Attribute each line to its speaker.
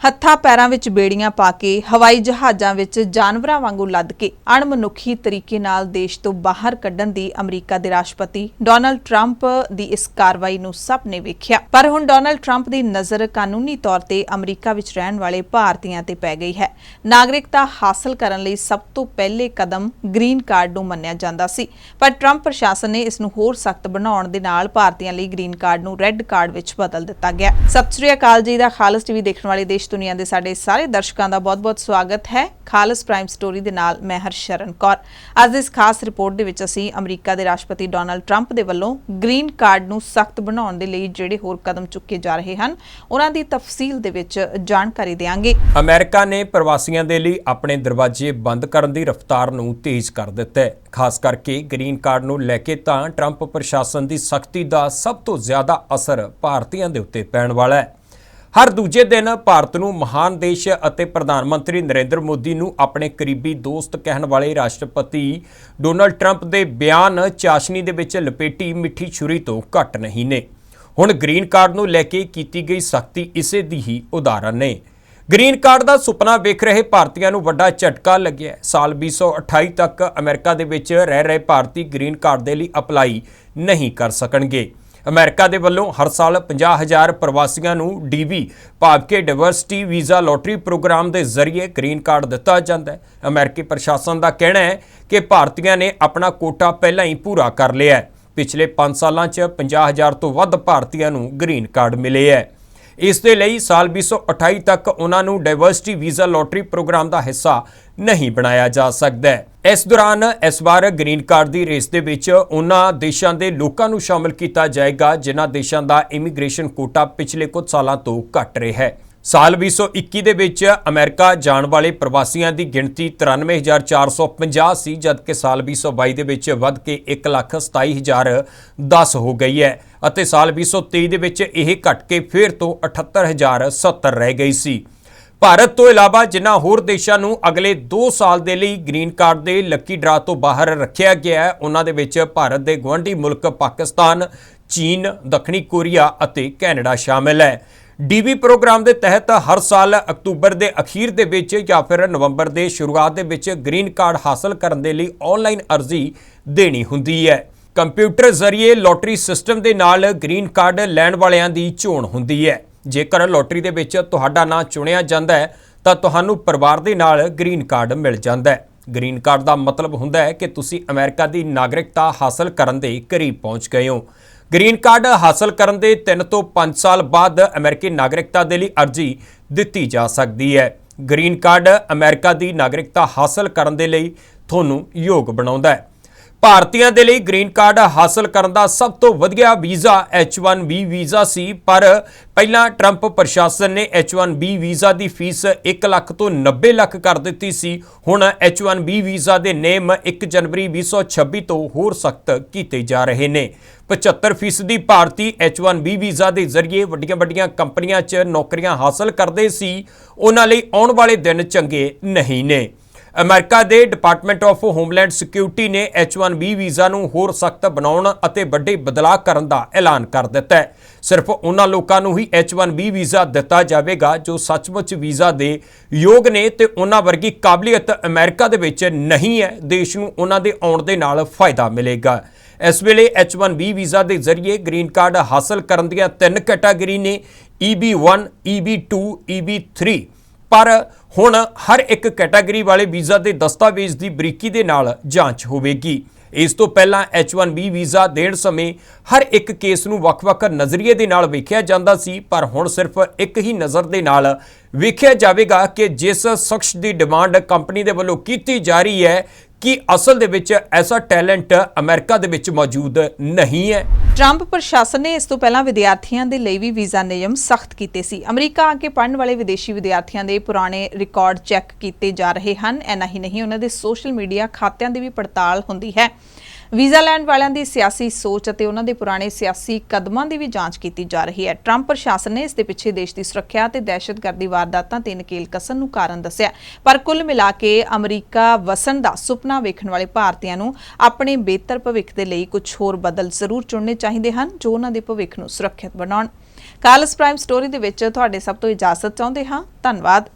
Speaker 1: ਹੱਥਾਂ ਪੈਰਾਂ ਵਿੱਚ ਬੇੜੀਆਂ ਪਾ ਕੇ ਹਵਾਈ ਜਹਾਜ਼ਾਂ ਵਿੱਚ ਜਾਨਵਰਾਂ ਵਾਂਗੂ ਲੱਦ ਕੇ ਅਣਮਨੁੱਖੀ ਤਰੀਕੇ ਨਾਲ ਦੇਸ਼ ਤੋਂ ਬਾਹਰ ਕੱਢਣ ਦੀ ਅਮਰੀਕਾ ਦੇ ਰਾਸ਼ਟਰਪਤੀ ਡੋਨਲਡ ਟਰੰਪ ਦੀ ਇਸ ਕਾਰਵਾਈ ਨੂੰ ਸਭ ਨੇ ਵੇਖਿਆ। ਪਰ ਹੁਣ ਡੋਨਲਡ ਟਰੰਪ ਦੀ ਨਜ਼ਰ ਕਾਨੂੰਨੀ ਤੌਰ ਤੇ ਅਮਰੀਕਾ ਵਿੱਚ ਰਹਿਣ ਵਾਲੇ ਭਾਰਤੀਆਂ ਤੇ ਪੈ ਗਈ ਹੈ। ਨਾਗਰਿਕਤਾ ਹਾਸਲ ਕਰਨ ਲਈ ਸਭ ਤੋਂ ਪਹਿਲੇ ਕਦਮ ਗ੍ਰੀਨ ਕਾਰਡ ਨੂੰ ਮੰਨਿਆ ਜਾਂਦਾ ਸੀ। ਪਰ ਟਰੰਪ ਪ੍ਰਸ਼ਾਸਨ ਨੇ ਇਸ ਨੂੰ ਹੋਰ ਸਖਤ ਬਣਾਉਣ ਦੇ ਨਾਲ ਭਾਰਤੀਆਂ ਲਈ ਗ੍ਰੀਨ ਕਾਰਡ ਨੂੰ ਰੈੱਡ ਕਾਰਡ ਵਿੱਚ ਬਦਲ ਦਿੱਤਾ ਗਿਆ। ਸਤਿ ਸ੍ਰੀ ਅਕਾਲ ਜੀ ਦਾ ਖਾਲਸ ਟੀਵੀ ਦੇਖਣ ਵਾਲੇ ਦੇਸ਼ ਦੁਨੀਆ ਦੇ ਸਾਡੇ ਸਾਰੇ ਦਰਸ਼ਕਾਂ ਦਾ ਬਹੁਤ-ਬਹੁਤ ਸਵਾਗਤ ਹੈ ਖਾਲਸ ਪ੍ਰਾਈਮ ਸਟੋਰੀ ਦੇ ਨਾਲ ਮੈਂ ਹਰਸ਼ਰਨ ਕੌਰ। ਅੱਜ ਇਸ ਖਾਸ ਰਿਪੋਰਟ ਦੇ ਵਿੱਚ ਅਸੀਂ ਅਮਰੀਕਾ ਦੇ ਰਾਸ਼ਟਰਪਤੀ ਡੋਨਲਡ ਟਰੰਪ ਦੇ ਵੱਲੋਂ ਗ੍ਰੀਨ ਕਾਰਡ ਨੂੰ ਸਖਤ ਬਣਾਉਣ ਦੇ ਲਈ ਜਿਹੜੇ ਹੋਰ ਕਦਮ ਚੁੱਕੇ ਜਾ ਰਹੇ ਹਨ, ਉਹਨਾਂ ਦੀ ਤਫਸੀਲ ਦੇ ਵਿੱਚ ਜਾਣਕਾਰੀ ਦੇਵਾਂਗੇ
Speaker 2: ਅਮਰੀਕਾ ਨੇ ਪ੍ਰਵਾਸੀਆਂ ਦੇ ਲਈ ਆਪਣੇ ਦਰਵਾਜ਼ੇ ਬੰਦ ਕਰਨ ਦੀ ਰਫ਼ਤਾਰ ਨੂੰ ਤੇਜ਼ ਕਰ ਦਿੱਤਾ ਹੈ। ਖਾਸ ਕਰਕੇ ਗ੍ਰੀਨ ਕਾਰਡ ਨੂੰ ਲੈ ਕੇ ਤਾਂ ਟਰੰਪ ਪ੍ਰਸ਼ਾਸਨ ਦੀ ਸਖਤੀ ਦਾ ਸਭ ਤੋਂ ਜ਼ਿਆਦਾ ਅਸਰ ਭਾਰਤੀਆਂ ਦੇ ਉੱਤੇ ਪੈਣ ਵਾਲਾ ਹੈ। ਹਰ ਦੂਜੇ ਦਿਨ ਭਾਰਤ ਨੂੰ ਮਹਾਨ ਦੇਸ਼ ਅਤੇ ਪ੍ਰਧਾਨ ਮੰਤਰੀ ਨਰਿੰਦਰ ਮੋਦੀ ਨੂੰ ਆਪਣੇ ਕਰੀਬੀ ਦੋਸਤ ਕਹਿਣ ਵਾਲੇ ਰਾਸ਼ਟਰਪਤੀ ਡੋਨਲਡ ਟਰੰਪ ਦੇ ਬਿਆਨ ਚਾਸ਼ਨੀ ਦੇ ਵਿੱਚ ਲਪੇਟੀ ਮਿੱਠੀ ਛੁਰੀ ਤੋਂ ਘੱਟ ਨਹੀਂ ਨੇ। ਹੁਣ ਗ੍ਰੀਨ ਕਾਰਡ ਨੂੰ ਲੈ ਕੇ ਕੀਤੀ ਗਈ ਸਖਤੀ ਇਸੇ ਦੀ ਹੀ ਉਦਾਹਰਨ ਨੇ। ਗ੍ਰੀਨ ਕਾਰਡ ਦਾ ਸੁਪਨਾ ਵੇਖ ਰਹੇ ਭਾਰਤੀਆਂ ਨੂੰ ਵੱਡਾ ਝਟਕਾ ਲੱਗਿਆ ਹੈ। ਸਾਲ 2028 ਤੱਕ ਅਮਰੀਕਾ ਦੇ ਵਿੱਚ ਰਹਿ ਰਹੇ ਭਾਰਤੀ ਗ੍ਰੀਨ ਕਾਰਡ ਦੇ ਲਈ ਅਪਲਾਈ ਨਹੀਂ ਕਰ ਸਕਣਗੇ। ਅਮਰੀਕਾ ਦੇ ਵੱਲੋਂ ਹਰ ਸਾਲ 50000 ਪ੍ਰਵਾਸੀਆਂ ਨੂੰ ਡੀਵੀ ਭਾਵ ਕਿ ਡਾਈਵਰਸਿਟੀ ਵੀਜ਼ਾ ਲੋਟਰੀ ਪ੍ਰੋਗਰਾਮ ਦੇ ਜ਼ਰੀਏ ਗ੍ਰੀਨ ਕਾਰਡ ਦਿੱਤਾ ਜਾਂਦਾ ਹੈ। ਅਮਰੀਕੀ ਪ੍ਰਸ਼ਾਸਨ ਦਾ ਕਹਿਣਾ ਹੈ ਕਿ ਭਾਰਤੀਆਂ ਨੇ ਆਪਣਾ ਕੋਟਾ ਪਹਿਲਾਂ ਹੀ ਪੂਰਾ ਕਰ ਲਿਆ ਹੈ। ਪਿਛਲੇ 5 ਸਾਲਾਂ 'ਚ 50000 ਤੋਂ ਵੱਧ ਭਾਰਤੀਆਂ ਨੂੰ ਗ੍ਰੀਨ ਕਾਰਡ ਮਿਲੇ ਹੈ। ਇਸ ਦੇ ਲਈ ਸਾਲ 2028 ਤੱਕ ਉਹਨਾਂ ਨੂੰ ਡਾਈਵਰਸਿਟੀ ਵੀਜ਼ਾ ਲੋਟਰੀ ਪ੍ਰੋਗਰਾਮ ਦਾ ਹਿੱਸਾ ਨਹੀਂ ਬਣਾਇਆ ਜਾ ਸਕਦਾ ਹੈ। ਇਸ ਦੌਰਾਨ ਇਸ ਵਾਰ ਗ੍ਰੀਨ ਕਾਰਡ ਦੀ ਰੇਸ ਦੇ ਵਿੱਚ ਉਹਨਾਂ ਦੇਸ਼ਾਂ ਦੇ ਲੋਕਾਂ ਨੂੰ ਸ਼ਾਮਲ ਕੀਤਾ ਜਾਏਗਾ, ਜਿਨ੍ਹਾਂ ਦੇਸ਼ਾਂ ਦਾ ਇਮੀਗ੍ਰੇਸ਼ਨ ਕੋਟਾ ਪਿਛਲੇ ਕੁਝ ਸਾਲਾਂ ਤੋਂ ਘਟ ਰਿਹਾ ਹੈ। ਸਾਲ 2021 ਦੇ ਵਿੱਚ ਅਮਰੀਕਾ ਜਾਣ ਵਾਲੇ ਪ੍ਰਵਾਸੀਆਂ ਦੀ ਗਿਣਤੀ 93450 ਸੀ ਜਦਕਿ ਸਾਲ 2022 ਦੇ ਵਿੱਚ ਵੱਧ ਕੇ 127010 ਹੋ ਗਈ ਹੈ ਅਤੇ ਸਾਲ 2023 ਦੇ ਵਿੱਚ ਇਹ ਘਟ ਕੇ ਫਿਰ ਤੋਂ 78070 ਰਹਿ ਗਈ ਸੀ। ਭਾਰਤ ਤੋਂ ਇਲਾਵਾ ਜਿਨ੍ਹਾਂ ਹੋਰ ਦੇਸ਼ਾਂ ਨੂੰ ਅਗਲੇ 2 ਸਾਲ ਦੇ ਲਈ ਗ੍ਰੀਨ ਕਾਰਡ ਦੇ ਲੱਕੀ ਡਰਾ ਤੋਂ ਬਾਹਰ ਰੱਖਿਆ ਗਿਆ ਹੈ, ਉਹਨਾਂ ਦੇ ਵਿੱਚ ਭਾਰਤ ਦੇ ਗਵਾਂਢੀ ਮੁਲਕ ਪਾਕਿਸਤਾਨ, ਚੀਨ, ਦੱਖਣੀ ਕੋਰੀਆ ਅਤੇ ਕੈਨੇਡਾ ਸ਼ਾਮਿਲ ਹੈ। ਡੀਵੀ ਪ੍ਰੋਗਰਾਮ ਦੇ ਤਹਿਤ ਹਰ ਸਾਲ ਅਕਤੂਬਰ ਦੇ ਅਖੀਰ ਦੇ ਵਿੱਚ ਜਾਂ ਫਿਰ ਨਵੰਬਰ ਦੇ ਸ਼ੁਰੂਆਤ ਦੇ ਵਿੱਚ ਗ੍ਰੀਨ ਕਾਰਡ ਹਾਸਲ ਕਰਨ ਦੇ ਲਈ ਆਨਲਾਈਨ ਅਰਜ਼ੀ ਦੇਣੀ ਹੁੰਦੀ ਹੈ। ਕੰਪਿਊਟਰ ਜ਼ਰੀਏ ਲੋਟਰੀ ਸਿਸਟਮ ਦੇ ਨਾਲ ਗ੍ਰੀਨ ਕਾਰਡ ਲੈਣ ਵਾਲਿਆਂ ਦੀ ਚੋਣ ਹੁੰਦੀ ਹੈ। ਜੇਕਰ ਲੋਟਰੀ ਦੇ ਵਿੱਚ ਤੁਹਾਡਾ ਨਾਂ ਚੁਣਿਆ ਜਾਂਦਾ ਹੈ, ਤਾਂ ਤੁਹਾਨੂੰ ਪਰਿਵਾਰ ਦੇ ਨਾਲ ਗ੍ਰੀਨ ਕਾਰਡ ਮਿਲ ਜਾਂਦਾ ਹੈ। ਗ੍ਰੀਨ ਕਾਰਡ ਦਾ ਮਤਲਬ ਹੁੰਦਾ ਹੈ ਕਿ ਤੁਸੀਂ ਅਮਰੀਕਾ ਦੀ ਨਾਗਰਿਕਤਾ ਹਾਸਲ ਕਰਨ ਦੇ ਕਰੀਬ ਪਹੁੰਚ ਗਏ ਹੋ। ਗ੍ਰੀਨ ਕਾਰਡ ਹਾਸਲ ਕਰਨ ਦੇ 3 ਤੋਂ 5 ਸਾਲ ਬਾਅਦ ਅਮਰੀਕੀ ਨਾਗਰਿਕਤਾ ਦੇ ਲਈ ਅਰਜ਼ੀ ਦਿੱਤੀ ਜਾ ਸਕਦੀ ਹੈ। ਗ੍ਰੀਨ ਕਾਰਡ ਅਮਰੀਕਾ ਦੀ ਨਾਗਰਿਕਤਾ ਹਾਸਲ ਕਰਨ ਦੇ ਲਈ ਤੁਹਾਨੂੰ ਯੋਗ ਬਣਾਉਂਦਾ ਹੈ। ਭਾਰਤੀਆਂ ਦੇ ਲਈ ਗ੍ਰੀਨ ਕਾਰਡ ਹਾਸਲ ਕਰਨ ਦਾ ਸਭ ਤੋਂ ਵਧੀਆ ਵੀਜ਼ਾ H1B ਵੀਜ਼ਾ ਸੀ, ਪਰ ਪਹਿਲਾਂ ਟਰੰਪ ਪ੍ਰਸ਼ਾਸਨ ਨੇ H1B ਵੀਜ਼ਾ ਦੀ ਫੀਸ 1 ਲੱਖ ਤੋਂ 90 ਲੱਖ ਕਰ ਦਿੱਤੀ ਸੀ। ਹੁਣ H1B ਵੀਜ਼ਾ ਦੇ ਨੇਮ 1 ਜਨਵਰੀ 2026 ਤੋਂ ਹੋਰ ਸਖਤ ਕੀਤੇ ਜਾ ਰਹੇ ਨੇ। 75% ਭਾਰਤੀ H1B ਵੀਜ਼ਾ ਦੇ ਜ਼ਰੀਏ ਵੱਡੀਆਂ-ਵੱਡੀਆਂ ਕੰਪਨੀਆਂ 'ਚ ਨੌਕਰੀਆਂ ਹਾਸਲ ਕਰਦੇ ਸੀ। ਉਹਨਾਂ ਲਈ ਆਉਣ ਵਾਲੇ ਦਿਨ ਚੰਗੇ ਨਹੀਂ ਨੇ। ਅਮਰੀਕਾ ਦੇ ਡਿਪਾਰਟਮੈਂਟ ਆਫ ਹੋਮਲੈਂਡ ਸਿਕਿਉਰਿਟੀ ਨੇ H1B ਵੀਜ਼ਾ ਨੂੰ ਹੋਰ ਸਖਤ ਬਣਾਉਣ ਅਤੇ ਵੱਡੇ ਬਦਲਾਅ ਕਰਨ ਦਾ ਐਲਾਨ ਕਰ ਦਿੱਤਾ ਹੈ। ਸਿਰਫ ਉਹਨਾਂ ਲੋਕਾਂ ਨੂੰ ਹੀ H1B ਵੀਜ਼ਾ ਦਿੱਤਾ ਜਾਵੇਗਾ ਜੋ ਸੱਚਮੁੱਚ ਵੀਜ਼ਾ ਦੇ ਯੋਗ ਨੇ ਤੇ ਉਹਨਾਂ ਵਰਗੀ ਕਾਬਲੀਅਤ ਅਮਰੀਕਾ ਦੇ ਵਿੱਚ ਨਹੀਂ ਹੈ। ਦੇਸ਼ ਨੂੰ ਉਹਨਾਂ ਦੇ ਆਉਣ ਦੇ ਨਾਲ ਫਾਇਦਾ ਮਿਲੇਗਾ। ਇਸ ਵੇਲੇ H1B ਵੀਜ਼ਾ ਦੇ ਜ਼ਰੀਏ ਗ੍ਰੀਨ ਕਾਰਡ ਹਾਸਲ ਕਰਨ ਦੀਆਂ ਤਿੰਨ ਕੈਟਾਗਰੀ ਨੇ EB1 EB2 EB3 ਪਰ ਹੁਣ ਹਰ ਇੱਕ ਕੈਟਾਗਰੀ ਵਾਲੇ ਵੀਜ਼ਾ ਦੇ ਦਸਤਾਵੇਜ਼ ਦੀ ਬਰੀਕੀ ਦੇ ਨਾਲ ਜਾਂਚ ਹੋਵੇਗੀ। ਇਸ ਤੋਂ ਪਹਿਲਾਂ H1B ਵੀਜ਼ਾ ਦੇਣ ਸਮੇਂ ਹਰ ਇੱਕ ਕੇਸ ਨੂੰ ਵੱਖ-ਵੱਖ ਨਜ਼ਰੀਏ ਦੇ ਨਾਲ ਵੇਖਿਆ ਜਾਂਦਾ ਸੀ, ਪਰ ਹੁਣ ਸਿਰਫ ਇੱਕ ਹੀ ਨਜ਼ਰ ਦੇ ਨਾਲ ਵੇਖਿਆ ਜਾਵੇਗਾ ਕਿ ਜਿਸ ਸ਼ਖਸ ਦੀ ਡਿਮਾਂਡ ਕੰਪਨੀ ਦੇ ਵੱਲੋਂ ਕੀਤੀ ਜਾ ਰਹੀ ਹੈ, ਕਿ ਅਸਲ ਦੇ ਵਿੱਚ ਐਸਾ ਟੈਲੈਂਟ ਅਮਰੀਕਾ ਦੇ ਵਿੱਚ ਮੌਜੂਦ ਨਹੀਂ ਹੈ।
Speaker 1: ਟਰੰਪ ਪ੍ਰਸ਼ਾਸਨ ਨੇ ਇਸ ਤੋਂ ਪਹਿਲਾਂ ਵਿਦਿਆਰਥੀਆਂ ਦੇ ਲਈ ਵੀ ਵੀਜ਼ਾ ਨਿਯਮ ਸਖਤ ਕੀਤੇ ਸੀ। ਅਮਰੀਕਾ ਆ ਕੇ ਪੜ੍ਹਨ ਵਾਲੇ ਵਿਦੇਸ਼ੀ ਵਿਦਿਆਰਥੀਆਂ ਦੇ ਪੁਰਾਣੇ ਰਿਕਾਰਡ ਚੈੱਕ ਕੀਤੇ ਜਾ ਰਹੇ ਹਨ। ਐਨਾ ਹੀ ਨਹੀਂ, ਉਹਨਾਂ ਦੇ ਸੋਸ਼ਲ ਮੀਡੀਆ ਖਾਤਿਆਂ ਦੀ ਵੀ ਪੜਤਾਲ ਹੁੰਦੀ ਹੈ। ਵੀਜ਼ਾ ਲੈਣ ਵਾਲਿਆਂ ਦੀ ਸਿਆਸੀ ਸੋਚ ਅਤੇ ਉਹਨਾਂ ਦੇ ਪੁਰਾਣੇ ਸਿਆਸੀ ਕਦਮਾਂ ਦੀ ਵੀ ਜਾਂਚ ਕੀਤੀ ਜਾ ਰਹੀ ਹੈ। ਟਰੰਪ ਪ੍ਰਸ਼ਾਸਨ ਨੇ ਇਸ ਦੇ ਪਿੱਛੇ ਦੇਸ਼ ਦੀ ਸੁਰੱਖਿਆ ਤੇ ਦਹਿਸ਼ਤਗਰਦੀ ਵਾਰਦਾਤਾਂ ਤੇ ਨਕੇਲ ਕਸਣ ਨੂੰ ਕਾਰਨ ਦੱਸਿਆ ਪਰ ਕੁੱਲ ਮਿਲਾ ਕੇ ਅਮਰੀਕਾ ਵਸਣ ਦਾ ਸੁਪਨਾ ਵੇਖਣ ਵਾਲੇ ਭਾਰਤੀਆਂ ਨੂੰ ਆਪਣੇ ਬਿਹਤਰ ਭਵਿੱਖ ਦੇ ਲਈ ਕੁਝ ਹੋਰ ਬਦਲ ਜ਼ਰੂਰ ਚੁਣਨੇ ਚਾਹੀਦੇ ਹਨ, ਜੋ ਉਹਨਾਂ ਦੇ ਭਵਿੱਖ ਨੂੰ ਸੁਰੱਖਿਅਤ ਬਣਾਉਣ। ਕਾਲਸ ਪ੍ਰਾਈਮ ਸਟੋਰੀ ਦੇ ਵਿੱਚ ਤੁਹਾਡੇ ਸਭ ਤੋਂ ਇਜਾਜ਼ਤ ਚਾਹੁੰਦੇ ਹਾਂ। ਧੰਨਵਾਦ।